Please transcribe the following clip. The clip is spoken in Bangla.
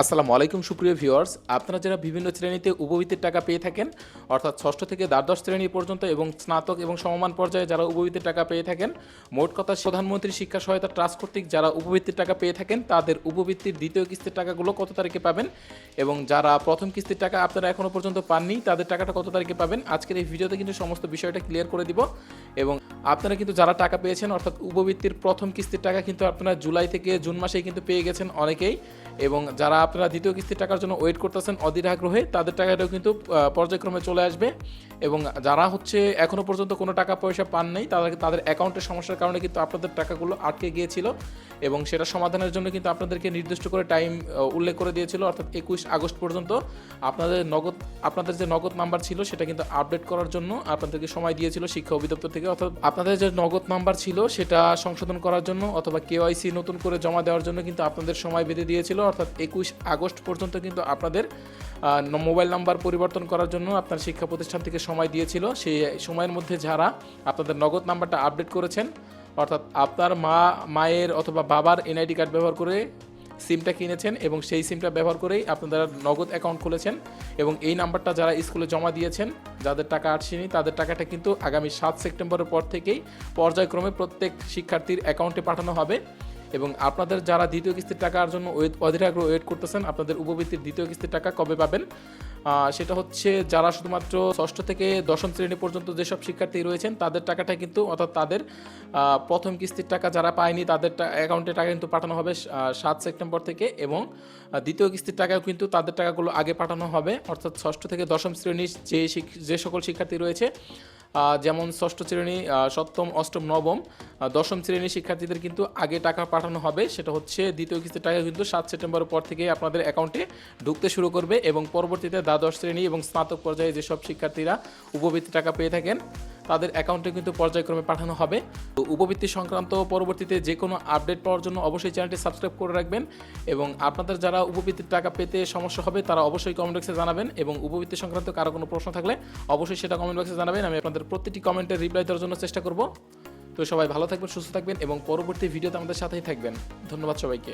আসসালামু আলাইকুম, সুপ্রিয় ভিউয়ার্স। আপনারা যারা বিভিন্ন শ্রেণীতে উপবৃত্তির টাকা পেয়ে থাকেন, অর্থাৎ ষষ্ঠ থেকে দ্বাদশ শ্রেণি পর্যন্ত এবং স্নাতক এবং সমমান পর্যায়ে যারা উপবৃত্তির টাকা পেয়ে থাকেন, মোট কথা প্রধানমন্ত্রী শিক্ষা সহায়তা ট্রাস্ট কর্তৃক যারা উপবৃত্তির টাকা পেয়ে থাকেন, তাদের উপবৃত্তির দ্বিতীয় কিস্তির টাকাগুলো কত তারিখে পাবেন? এবং যারা প্রথম কিস্তির টাকা আপনারা এখনও পর্যন্ত পাননি, তাদের টাকাটা কত তারিখে পাবেন? আজকের এই ভিডিওতে কিন্তু সমস্ত বিষয়টা ক্লিয়ার করে দিব। এবং আপনারা কিন্তু যারা টাকা পেয়েছেন, অর্থাৎ উপবৃত্তির প্রথম কিস্তির টাকা কিন্তু আপনারা জুলাই থেকে জুন মাসেই কিন্তু পেয়ে গেছেন অনেকেই। এবং যারা আপনারা দ্বিতীয় কিস্তির টাকার জন্য ওয়েট করতেছেন অধীর আগ্রহে, তাদের টাকাটাও কিন্তু পর্যায়ক্রমে চলে আসবে। এবং যারা হচ্ছে এখনও পর্যন্ত কোনো টাকা পয়সা পান নাই, তাদের তাদের অ্যাকাউন্টের সমস্যার কারণে কিন্তু আপনাদের টাকাগুলো আটকে গিয়েছিল। এবং সেটা সমাধানের জন্য কিন্তু আপনাদেরকে নির্দিষ্ট করে টাইম উল্লেখ করে দিয়েছিল, অর্থাৎ একুশ আগস্ট পর্যন্ত আপনাদের নগদ, আপনাদের যে নগদ নাম্বার ছিল সেটা কিন্তু আপডেট করার জন্য আপনাদেরকে সময় দিয়েছিল শিক্ষা অধিদপ্তর থেকে। অর্থাৎ আপনাদের যে নগদ নাম্বার ছিল সেটা সংশোধন করার জন্য অথবা কেওয়াইসি নতুন করে জমা দেওয়ার জন্য কিন্তু আপনাদের সময় বেঁধে দিয়েছিল। অর্থাৎ একুশ আগস্ট পর্যন্ত কিন্তু আপনাদের মোবাইল নাম্বার পরিবর্তন করার জন্য আপনার শিক্ষা প্রতিষ্ঠান থেকে সময় দিয়েছিল। সেই সময়ের মধ্যে যারা আপনাদের নগদ নাম্বারটা আপডেট করেছেন অর্থাৎ আপনার মা, মায়ের অথবা বাবার এনআইডি কার্ড ব্যবহার করে সিমটা কিনেছেন এবং সেই সিমটা ব্যবহার করেই আপনারা নগদ অ্যাকাউন্ট খুলেছেন এবং এই নাম্বারটা যারা স্কুলে জমা দিয়েছেন, যাদের টাকা আসেনি, তাদের টাকাটা কিন্তু আগামী সাত সেপ্টেম্বরের পর থেকেই পর্যায়ক্রমে প্রত্যেক শিক্ষার্থীর অ্যাকাউন্টে পাঠানো হবে এবং আপনাদের যারা দ্বিতীয় কিস্তির টাকার জন্য ওয়েট অধীর আগ্রহ ওয়েট করতেছেন, আপনাদের উপবৃত্তির দ্বিতীয় কিস্তির টাকা কবে পাবেন? সেটা হচ্ছে যারা শুধুমাত্র ষষ্ঠ থেকে দশম শ্রেণি পর্যন্ত যেসব শিক্ষার্থী রয়েছেন, তাদের টাকাটা কিন্তু, অর্থাৎ তাদের প্রথম কিস্তির টাকা যারা পায়নি, তাদের অ্যাকাউন্টে টাকা কিন্তু পাঠানো হবে সাত সেপ্টেম্বর থেকে এবং দ্বিতীয় কিস্তির টাকাও কিন্তু তাদের টাকাগুলো আগে পাঠানো হবে। অর্থাৎ ষষ্ঠ থেকে দশম শ্রেণির যে যে সকল শিক্ষার্থী রয়েছে যেমন ষষ্ঠ শ্রেণি সপ্তম, অষ্টম, নবম দশম শ্রেণির শিক্ষার্থীদের কিন্তু আগে টাকা পাঠানো হবে। সেটা হচ্ছে দ্বিতীয় কিস্তির টাকা কিন্তু সাত সেপ্টেম্বরের পর থেকে আপনাদের অ্যাকাউন্টে ঢুকতে শুরু করবে এবং পরবর্তীতে দ্বাদশ শ্রেণি এবং স্নাতক পর্যায়ে যেসব শিক্ষার্থীরা উপবৃত্তি টাকা পেয়ে থাকেন তাদের অ্যাকাউন্টে কিন্তু পর্যায়ক্রমে পাঠানো হবে। তো উপবৃত্তি সংক্রান্ত পরবর্তীতে যে কোনো আপডেট পাওয়ার জন্য অবশ্যই চ্যানেলটি সাবস্ক্রাইব করে রাখবেন এবং আপনাদের যারা উপবৃত্তির টাকা পেতে সমস্যা হবে, তারা অবশ্যই কমেন্ট বক্সে জানাবেন এবং উপবৃত্তি সংক্রান্ত কারও কোনো প্রশ্ন থাকলে অবশ্যই সেটা কমেন্ট বক্সে জানাবেন। আমি আপনাদের প্রতিটি কমেন্টের রিপ্লাই দেওয়ার জন্য চেষ্টা করব। তো সবাই ভালো থাকবেন, সুস্থ থাকবেন এবং পরবর্তী ভিডিওতে আমাদের সাথেই থাকবেন। ধন্যবাদ সবাইকে।